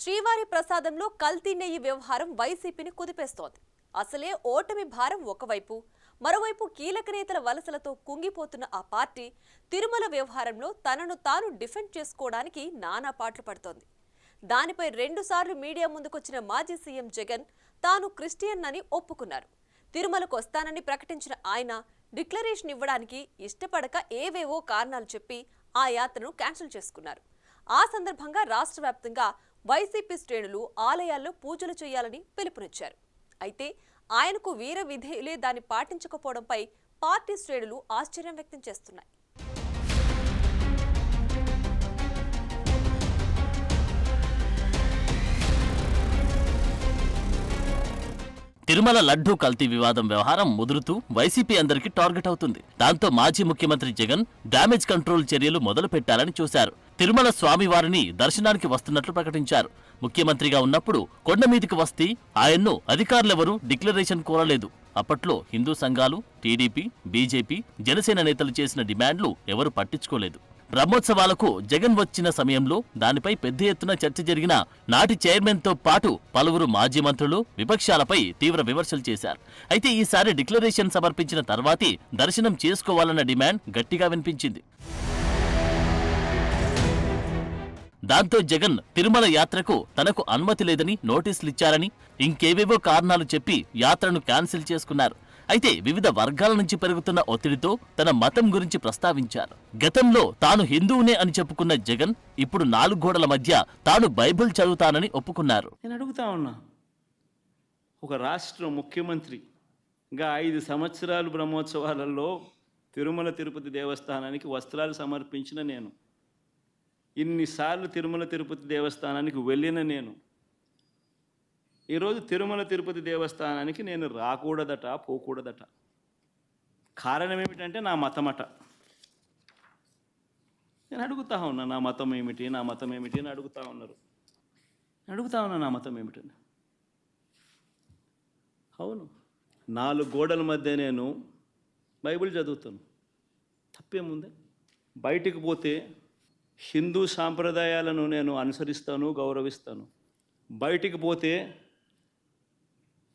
శ్రీవారి ప్రసాదంలో కల్తీ నెయ్యి వ్యవహారం వైసీపీని కుదిపేస్తోంది. అసలే ఓటమి భారం ఒకవైపు మరోవైపు కీలక నేతల వలసలతో కుంగిపోతున్న ఆ పార్టీ తిరుమల వ్యవహారంలో తనను తాను డిఫెండ్ చేసుకోవడానికి నానా పాటలు పడుతోంది. దానిపై రెండుసార్లు మీడియా ముందుకొచ్చిన మాజీ సీఎం జగన్ తాను క్రిస్టియన్ అని ఒప్పుకున్నారు. తిరుమలకు వస్తానని ప్రకటించిన ఆయన డిక్లరేషన్ ఇవ్వడానికి ఇష్టపడక ఏవేవో కారణాలు చెప్పి ఆ యాత్రను క్యాన్సిల్ చేసుకున్నారు. ఆ సందర్భంగా రాష్ట్ర వ్యాప్తంగా వైసీపీ శ్రేణులు ఆలయాల్లో పూజలు చేయాలని పిలుపునిచ్చారు. అయితే ఆయనకు వీర విధేయులే దాన్ని పాటించకపోవడంపై పార్టీ శ్రేణులు ఆశ్చర్యం వ్యక్తం చేస్తున్నాయి. తిరుమల లడ్డూ కల్తీ వివాదం వ్యవహారం ముదురుతూ వైసీపీ అందరికీ టార్గెట్ అవుతుంది. దాంతో మాజీ ముఖ్యమంత్రి జగన్ డ్యామేజ్ కంట్రోల్ చర్యలు మొదలు పెట్టాలని చూశారు. తిరుమల స్వామివారిని దర్శనానికి వస్తున్నట్లు ప్రకటించారు. ముఖ్యమంత్రిగా ఉన్నప్పుడు కొండ మీదికి వస్తే ఆయన్ను అధికారులెవరూ డిక్లరేషన్ కోరలేదు. అప్పట్లో హిందూ సంఘాలు టీడీపీ బీజేపీ జనసేన నేతలు చేసిన డిమాండ్లు ఎవరు పట్టించుకోలేదు. బ్రహ్మోత్సవాలకు జగన్ వచ్చిన సమయంలో దానిపై పెద్ద ఎత్తున చర్చ జరిగిన నాటి చైర్మన్తో పాటు పలువురు మాజీ మంత్రులు విపక్షాలపై తీవ్ర విమర్శలు చేశారు. అయితే ఈసారి డిక్లరేషన్ సమర్పించిన తర్వాతే దర్శనం చేసుకోవాలన్న డిమాండ్ గట్టిగా వినిపించింది. దాంతో జగన్ తిరుమల యాత్రకు తనకు అనుమతి లేదని నోటీసులు ఇచ్చారని ఇంకేవేవో కారణాలు చెప్పి యాత్రను క్యాన్సిల్ చేసుకున్నారు. అయితే వివిధ వర్గాల నుంచి పెరుగుతున్న ఒత్తిడితో తన మతం గురించి ప్రస్తావించారు. గతంలో తాను హిందువునే అని చెప్పుకున్న జగన్ ఇప్పుడు నాలుగు గోడల మధ్య తాను బైబిల్ చదువుతానని ఒప్పుకున్నారు. నేను అడుగుతా ఉన్నా ఒక రాష్ట్ర ముఖ్యమంత్రిగా ఐదు సంవత్సరాలు బ్రహ్మోత్సవాలలో తిరుమల తిరుపతి దేవస్థానానికి వస్త్రాలు సమర్పించిన నేను ఇన్నిసార్లు తిరుమల తిరుపతి దేవస్థానానికి వెళ్ళిన నేను ఈరోజు తిరుమల తిరుపతి దేవస్థానానికి నేను రాకూడదట పోకూడదట. కారణం ఏమిటంటే నా మతమట. నేను అడుగుతా ఉన్నా నా మతం ఏమిటి నా మతం ఏమిటి అని అడుగుతా ఉన్నారు. నేను అడుగుతా ఉన్నా నా మతం ఏమిటని. అవును నాలుగు గోడల మధ్య నేను బైబిల్ చదువుతాను. తప్పేముంది బయటికి పోతే హిందూ సాంప్రదాయాలను నేను అనుసరిస్తాను గౌరవిస్తాను. బయటికి పోతే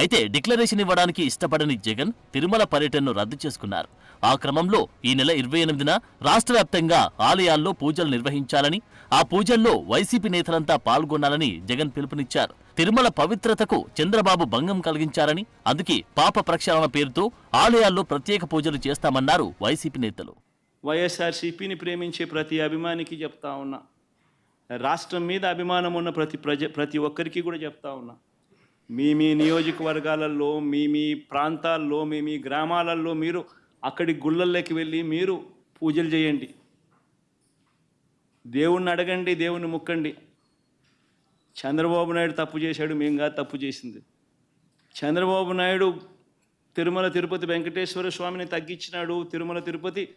అయితే డిక్లరేషన్ ఇవ్వడానికి ఇష్టపడని జగన్ తిరుమల పర్యటనను రద్దు చేసుకున్నారు. ఆ క్రమంలో ఈ నెల ఇరవై ఎనిమిదిన రాష్ట్ర వ్యాప్తంగా ఆలయాల్లో పూజలు నిర్వహించాలని ఆ పూజల్లో వైసీపీ నేతలంతా పాల్గొనాలని జగన్ పిలుపునిచ్చారు. తిరుమల పవిత్రతకు చంద్రబాబు భంగం కలిగించారని అందుకే పాప ప్రక్షాళన పేరుతో ఆలయాల్లో ప్రత్యేక పూజలు చేస్తామన్నారు వైసీపీ నేతలు. వైఎస్ఆర్సీపీని ప్రేమించే ప్రతి అభిమానికి చెప్తా ఉన్నా. రాష్ట్రం మీద అభిమానం ఉన్న ప్రతి ప్రజ ప్రతి ఒక్కరికి కూడా చెప్తా ఉన్నా. మీ మీ నియోజకవర్గాలలో మీ మీ ప్రాంతాల్లో మీ మీ గ్రామాలలో మీరు అక్కడి గుళ్ళల్లోకి వెళ్ళి మీరు పూజలు చేయండి. దేవుణ్ణి అడగండి దేవుణ్ణి ముక్కండి. చంద్రబాబు నాయుడు తప్పు చేశాడు మేము కాదు తప్పు చేసింది. చంద్రబాబు నాయుడు తిరుమల తిరుపతి వెంకటేశ్వర స్వామిని తగ్గించినాడు తిరుమల తిరుపతి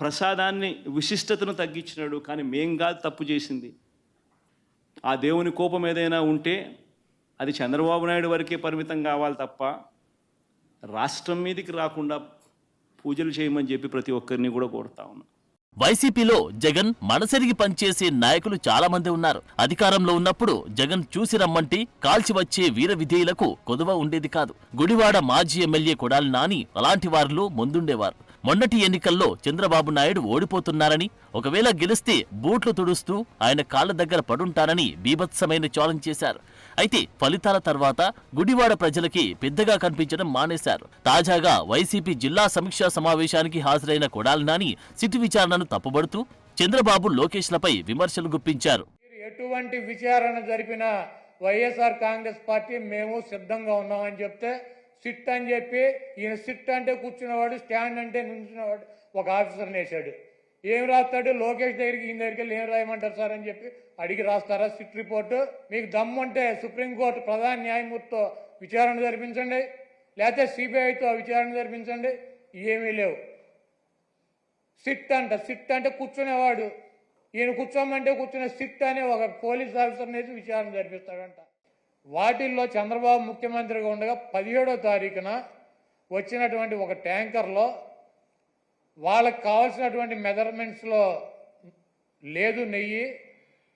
ప్రసాదాన్ని విశిష్టతను తగ్గించినాడు కానీ మేం కాదు తప్పు చేసింది. ఆ దేవుని కోపం ఏదైనా ఉంటే అది చంద్రబాబు నాయుడు వరకే పరిమితం కావాలి తప్ప రాష్ట్రం మీదకి రాకుండా పూజలు చేయమని చెప్పి ప్రతి ఒక్కరిని కూడా కోరుతా ఉన్నా. వైసీపీలో జగన్ మనసెరిగి పనిచేసే నాయకులు చాలా మంది ఉన్నారు. అధికారంలో ఉన్నప్పుడు జగన్ చూసి రమ్మంటే కాల్చి వచ్చే వీర విధేయులకు కొదువ ఉండేది కాదు. గుడివాడ మాజీ ఎమ్మెల్యే కొడాలి నాని అలాంటి వారిలో ముందుండేవారు. మొన్నటి ఎన్నికల్లో చంద్రబాబు నాయుడు ఓడిపోతున్నారని ఒకవేళ గెలిస్తే బూట్లు తుడుస్తూ ఆయన కాళ్ళ దగ్గర పడుంటారని బీభత్సమైన ఛాలెంజ్ చేశారు. అయితే ఫలితాల తర్వాత గుడివాడ ప్రజలకి పెద్దగా కనిపించడం మానేశారు. తాజాగా వైసీపీ జిల్లా సమీక్షా సమావేశానికి హాజరైన కొడాలి నాని సిటి విచారణను తప్పుబడుతూ చంద్రబాబు లోకేష్లపై విమర్శలు గుప్పించారు. ఎటువంటి విచారణ జరిపిన వైఎస్ఆర్ కాంగ్రెస్ పార్టీ మేము సిద్ధంగా ఉన్నామని చెప్తే సిట్ అని చెప్పి ఈయన సిట్ అంటే కూర్చున్నవాడు స్టాండ్ అంటే నుంచున్నవాడు ఒక ఆఫీసర్ వేశాడు. ఏం రాస్తాడు? లోకేష్ దగ్గరికి ఈయన దగ్గరికి వెళ్ళి ఏం రాయమంటారు సార్ అని చెప్పి అడిగి రాస్తారా సిట్ రిపోర్టు? మీకు దమ్ముంటే సుప్రీంకోర్టు ప్రధాన న్యాయమూర్తితో విచారణ జరిపించండి. లేకపోతే సిబిఐతో విచారణ జరిపించండి. ఏమీ లేవు. సిట్ అంట సిట్ అంటే కూర్చునేవాడు. ఈయన కూర్చోమంటే కూర్చునే సిట్ అనే ఒక పోలీస్ ఆఫీసర్ వేసి విచారణ జరిపిస్తాడంట. వాటిల్లో చంద్రబాబు ముఖ్యమంత్రిగా ఉండగా పదిహేడో తారీఖున వచ్చినటువంటి ఒక ట్యాంకర్లో వాళ్ళకి కావాల్సినటువంటి మెజర్మెంట్స్లో లేదు నెయ్యి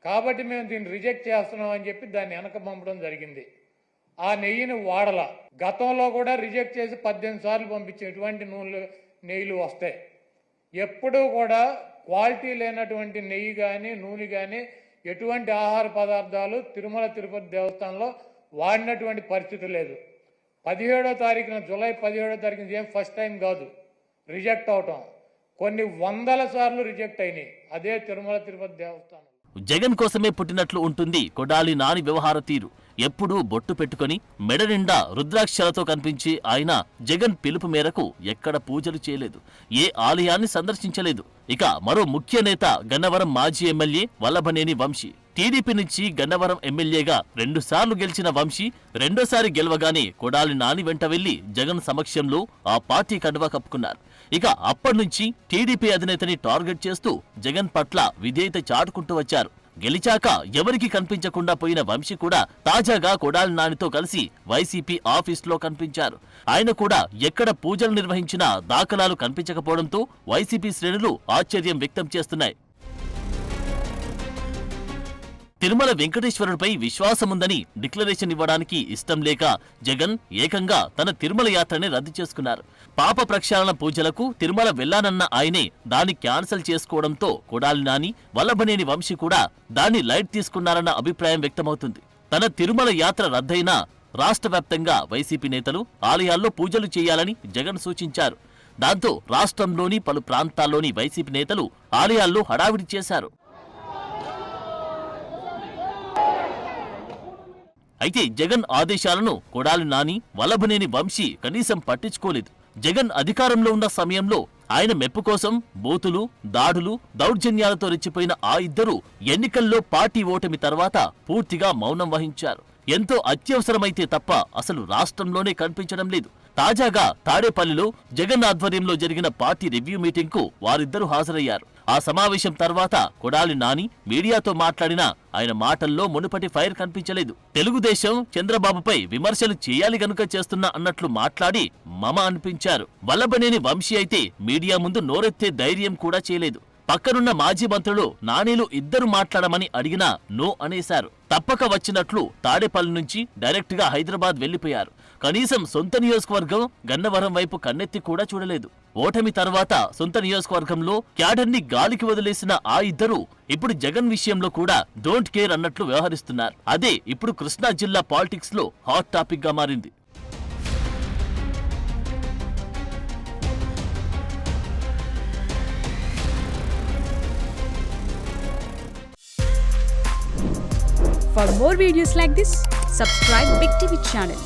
కాబట్టి మేము దీన్ని రిజెక్ట్ చేస్తున్నాం అని చెప్పి దాన్ని వెనక పంపడం జరిగింది. ఆ నెయ్యిని వాడల. గతంలో కూడా రిజెక్ట్ చేసి పద్దెనిమిది సార్లు పంపించినటువంటి నూనెలు నెయ్యిలు వస్తాయి. ఎప్పుడూ కూడా క్వాలిటీ లేనటువంటి నెయ్యి కానీ నూనె కానీ ఎటువంటి ఆహార పదార్థాలు తిరుమల తిరుపతి దేవస్థానంలో వాడినటువంటి పరిస్థితి లేదు. పదిహేడో తారీఖున జూలై పదిహేడో తారీఖున ఏం ఫస్ట్ టైం కాదు. రిజెక్ట్ అవటం. కొన్ని వందల సార్లు రిజెక్ట్ అయినాయి. అదే తిరుమల తిరుపతి దేవస్థానం జగన్ కోసమే పుట్టినట్లు ఉంటుంది కొడాలి నాని వ్యవహార తీరు. ఎప్పుడూ బొట్టు పెట్టుకొని మెడ నిండా రుద్రాక్షలతో కనిపించి ఆయన జగన్ పిలుపు మేరకు ఎక్కడ పూజలు చేయలేదు ఏ ఆలయాన్ని సందర్శించలేదు. ఇక మరో ముఖ్య నేత గన్నవరం మాజీ ఎమ్మెల్యే వల్లభనేని వంశీ టీడీపీ నుంచి గన్నవరం ఎమ్మెల్యేగా రెండుసార్లు గెలిచిన వంశీ రెండోసారి గెలవగానే కొడాలి నాని వెంట వెళ్ళి జగన్ సమక్షంలో ఆ పార్టీ కండువా కప్పుకున్నారు. ఇక అప్పటి నుంచి టీడీపీ అధినేతని టార్గెట్ చేస్తూ జగన్ పట్ల విధేయత చాటుకుంటూ వచ్చారు. గెలిచాక ఎవరికి కనిపించకుండా పోయిన వంశీ కూడా తాజాగా కొడాలి నానితో కలిసి వైసీపీ ఆఫీస్లో కనిపించారు. ఆయన కూడా ఎక్కడ పూజలు నిర్వహించినా దాఖలాలు కనిపించకపోవడంతో వైసీపీ శ్రేణులు ఆశ్చర్యం వ్యక్తం చేస్తున్నాయి. తిరుమల వెంకటేశ్వరుడిపై విశ్వాసముందని డిక్లరేషన్ ఇవ్వడానికి ఇష్టం లేక జగన్ ఏకంగా తన తిరుమల యాత్రని రద్దు చేసుకున్నారు. పాప ప్రక్షాళన పూజలకు తిరుమల వెళ్ళానన్న ఆయనే దాన్ని క్యాన్సిల్ చేసుకోవడంతో కొడాలి నాని వల్లభనేని వంశీ కూడా దాన్ని లైట్ తీసుకున్నారన్న అభిప్రాయం వ్యక్తమవుతుంది. తన తిరుమల యాత్ర రద్దయినా రాష్ట్ర వ్యాప్తంగా వైసీపీ నేతలు ఆలయాల్లో పూజలు చేయాలని జగన్ సూచించారు. దాంతో రాష్ట్రంలోని పలు ప్రాంతాల్లోని వైసీపీ నేతలు ఆలయాల్లో హడావిడి చేశారు. అయితే జగన్ ఆదేశాలను కొడాలి నాని వల్లభనేని వంశీ కనీసం పట్టించుకోలేదు. జగన్ అధికారంలో ఉన్న సమయంలో ఆయన మెప్పు కోసం బూతులు దాడులు దౌర్జన్యాలతో రెచ్చిపోయిన ఆ ఇద్దరు ఎన్నికల్లో పార్టీ ఓటమి తర్వాత పూర్తిగా మౌనం వహించారు. ఎంతో అత్యవసరమైతే తప్ప అసలు రాష్ట్రంలోనే కనిపించడం లేదు. తాజాగా తాడేపల్లిలో జగన్ ఆధ్వర్యంలో జరిగిన పార్టీ రివ్యూ మీటింగ్కు వారిద్దరూ హాజరయ్యారు. ఆ సమావేశం తర్వాత కొడాలి నాని మీడియాతో మాట్లాడినా ఆయన మాటల్లో మునుపటి ఫైర్ కనిపించలేదు. తెలుగుదేశం చంద్రబాబుపై విమర్శలు చేయాలి గనుక చేస్తున్నా అన్నట్లు మాట్లాడి మమ అనిపించారు. వల్లభనేని వంశీ అయితే మీడియా ముందు నోరెత్తే ధైర్యం కూడా చేయలేదు. పక్కనున్న మాజీ మంత్రులు నానీలు ఇద్దరు మాట్లాడమని అడిగినా నో అనేశారు. తప్పక వచ్చినట్లు తాడేపల్లి నుంచి డైరెక్ట్గా హైదరాబాద్ వెళ్ళిపోయారు కనీసం సొంత నియోజకవర్గం గన్నవరం వైపు కన్నెత్తి కూడా చూడలేదు. ఓటమి తర్వాత సొంత నియోజకవర్గంలో క్యాడర్ని గాలికి వదిలేసిన ఆ ఇద్దరు ఇప్పుడు జగన్ విషయంలో కూడా డోంట్ కేర్ అన్నట్లు వ్యవహరిస్తున్నారు. అదే ఇప్పుడు కృష్ణా జిల్లా పాలిటిక్స్లో హాట్ టాపిక్గా మారింది. For more videos like this, subscribe Big TV channel.